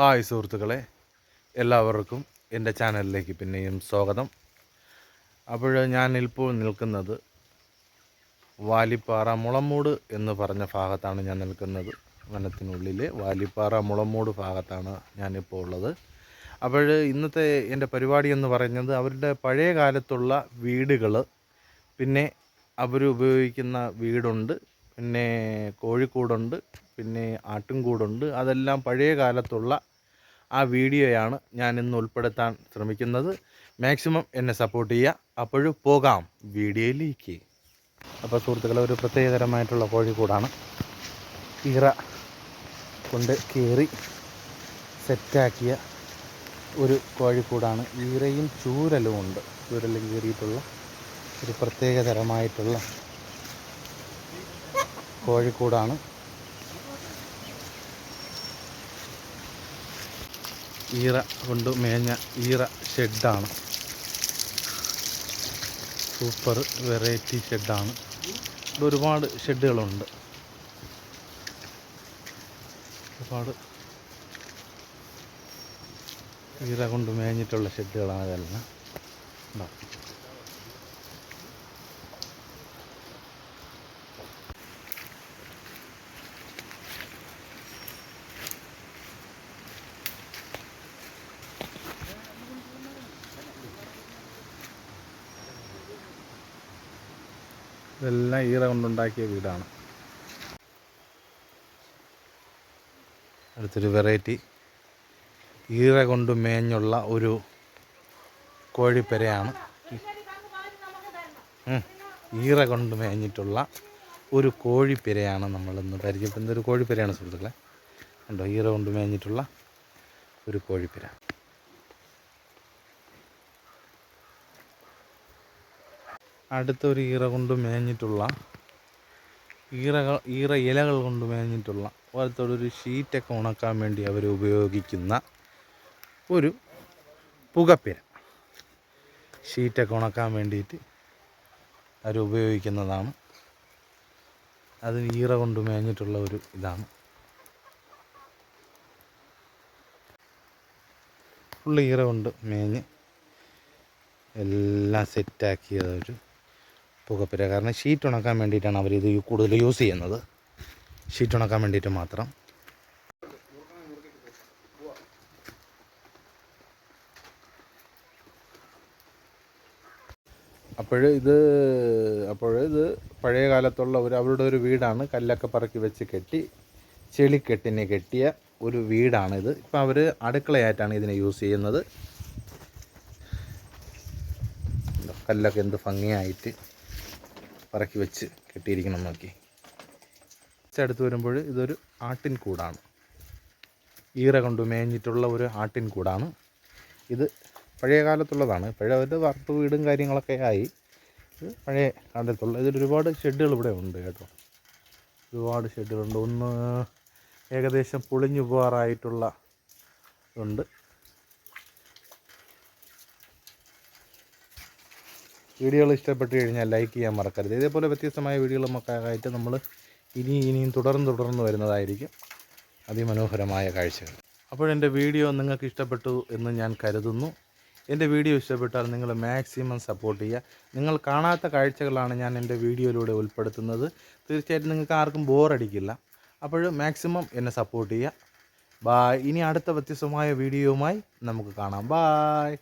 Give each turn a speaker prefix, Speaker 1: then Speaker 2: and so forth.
Speaker 1: Hi സുഹൃത്തുക്കളെ എല്ലാവർക്കും എന്റെ ചാനലിലേക്ക് പിന്നെയും സ്വാഗതം. അപ്പോൾ ഞാൻ ഇപ്പോൾ നിൽക്കുന്നത് വാലിപ്പാറ മുളമൂട് എന്ന് പറഞ്ഞ ഭാഗത്താണ് ഞാൻ നിൽക്കുന്നത്. വനത്തിനുള്ളിൽ വാലിപ്പാറ മുളമൂട് ഭാഗത്താണ് ഞാനിപ്പോൾ ഉള്ളത്. അപ്പോൾ ഇന്നത്തെ എന്റെ പരിപാടി എന്ന് പറയുന്നത് അവരുടെ പഴയ കാലത്തുള്ള വീടുകൾ. പിന്നെ അവർ ഉപയോഗിക്കുന്ന വീടുണ്ട് പിന്നെ കോഴിക്കൂടുണ്ട് പിന്നെ ആട്ടിൻകൂടുണ്ട് അതെല്ലാം പഴയ കാലത്തുള്ള ആ വീഡിയോയാണ് ഞാൻ ഇന്ന് ഉൾപ്പെടുത്താൻ ശ്രമിക്കുന്നത്. മാക്സിമം എന്നെ സപ്പോർട്ട് ചെയ്യുക. അപ്പോഴും പോകാം വീഡിയോയിലേക്ക്. അപ്പോൾ സുഹൃത്തുക്കളെ ഒരു പ്രത്യേകതരമായിട്ടുള്ള കോഴിക്കൂടാണ്. ഇറ കൊണ്ട് കയറി സെറ്റാക്കിയ ഒരു കോഴിക്കൂടാണ്. ഈറയും ചൂരലും ഉണ്ട്. ചൂരലും കയറിയിട്ടുള്ള ഒരു പ്രത്യേകതരമായിട്ടുള്ള കോഴിക്കൂടാണ്. ഈറ കൊണ്ട് മേഞ്ഞ ഈറ ഷെഡാണ്. Super variety ഷെഡാണ്. ഇവിടെ ഒരുപാട് ഷെഡുകളുണ്ട്. ഒരുപാട് ഈറ കൊണ്ട് മേഞ്ഞിട്ടുള്ള ഷെഡുകളാണ് ഇതെല്ലാം. ഉണ്ടോ ഇതെല്ലാം ഈറ കൊണ്ടുണ്ടാക്കിയ വീടാണ്. അടുത്തൊരു വെറൈറ്റി. ഈറ കൊണ്ട് മേഞ്ഞുള്ള ഒരു കോഴിപ്പെരയാണ്. ഈറ കൊണ്ട് മേഞ്ഞിട്ടുള്ള ഒരു കോഴിപ്പെരയാണ് നമ്മളിന്ന് പരിചയപ്പെടുന്ന ഒരു കോഴിപ്പെരയാണ് സുഹൃത്തുക്കളെ. കണ്ടോ ഈറ കൊണ്ട് മേഞ്ഞിട്ടുള്ള ഒരു കോഴിപ്പെര. അടുത്തൊരു ഈറ കൊണ്ട് മേഞ്ഞിട്ടുള്ള ഈറകൾ ഈറ ഇലകൾ കൊണ്ട് മേഞ്ഞിട്ടുള്ള പോലത്തോടൊരു ഷീറ്റൊക്കെ ഉണക്കാൻ വേണ്ടി അവർ ഉപയോഗിക്കുന്ന ഒരു പുകപ്പിര. ഷീറ്റൊക്കെ ഉണക്കാൻ വേണ്ടിയിട്ട് അവർ ഉപയോഗിക്കുന്നതാണ്. അത് ഈറ കൊണ്ട് മേഞ്ഞിട്ടുള്ള ഒരു ഇതാണ്. ഫുള്ള് ഈറ കൊണ്ട് മേഞ്ഞ് എല്ലാം സെറ്റാക്കിയത് ഒരു പുകപ്പിര കാരണം ഷീറ്റ് ഉണക്കാൻ വേണ്ടിയിട്ടാണ് അവരിത് കൂടുതൽ യൂസ് ചെയ്യുന്നത്. ഷീറ്റ് ഉണക്കാൻ വേണ്ടിയിട്ട് മാത്രം. അപ്പോൾ ഇത് അപ്പോൾ ഇത് പഴയ കാലത്തുള്ള ഒരു അവരുടെ ഒരു വീടാണ്. കല്ലൊക്കെ പറക്കി വെച്ച് കെട്ടി ചെളിക്കെട്ടിനെ കെട്ടിയ ഒരു വീടാണിത്. ഇപ്പം അവർ അടുക്കളയായിട്ടാണ് ഇതിനെ യൂസ് ചെയ്യുന്നത്. കല്ലൊക്കെ എന്ത് ഭംഗിയായിട്ട് പറക്കി വെച്ച് കെട്ടിയിരിക്കണം നോക്കി. അടുത്ത് വരുമ്പോൾ ഇതൊരു ആട്ടിൻ കൂടാണ്. ഈറ കൊണ്ട് മേഞ്ഞിട്ടുള്ള ഒരു ആട്ടിൻ കൂടാണ്. ഇത് പഴയ കാലത്തുള്ളതാണ്. പഴയ ഒരു വറുപ്പ് വീടും കാര്യങ്ങളൊക്കെ ആയി. ഇത് പഴയ കാലത്തുള്ള ഇതിൽ ഒരുപാട് ഷെഡുകൾ ഇവിടെ ഉണ്ട് കേട്ടോ. ഒരുപാട് ഷെഡുകളുണ്ട് ഒന്ന് ഏകദേശം പൊളിഞ്ഞു പോകാറായിട്ടുള്ള ഉണ്ട് വീഡിയോകൾ ഇഷ്ടപ്പെട്ട് കഴിഞ്ഞാൽ ലൈക്ക് ചെയ്യാൻ മറക്കരുത്. ഇതേപോലെ വ്യത്യസ്തമായ വീഡിയോകളുമൊക്കെ ആയിട്ട് നമ്മൾ ഇനി ഇനിയും തുടർന്ന് തുടർന്ന് വരുന്നതായിരിക്കും അതിമനോഹരമായ കാഴ്ചകൾ. അപ്പോൾ എന്റെ വീഡിയോ നിങ്ങൾക്ക് ഇഷ്ടപ്പെട്ടു എന്ന് ഞാൻ കരുതുന്നു. എന്റെ വീഡിയോ ഇഷ്ടപ്പെട്ടാൽ നിങ്ങൾ മാക്സിമം സപ്പോർട്ട് ചെയ്യുക. നിങ്ങൾ കാണാത്ത കാഴ്ചകളാണ് ഞാൻ എന്റെ വീഡിയോയിലൂടെ ഉൾപ്പെടുത്തുന്നത്. തീർച്ചയായിട്ടും നിങ്ങൾക്ക് ആർക്കും ബോറടിക്കില്ല. അപ്പോൾ മാക്സിമം എന്നെ സപ്പോർട്ട് ചെയ്യുക. ബായ് ഇനി അടുത്ത വ്യത്യസ്തമായ വീഡിയോയുമായി നമുക്ക് കാണാം. ബായ്.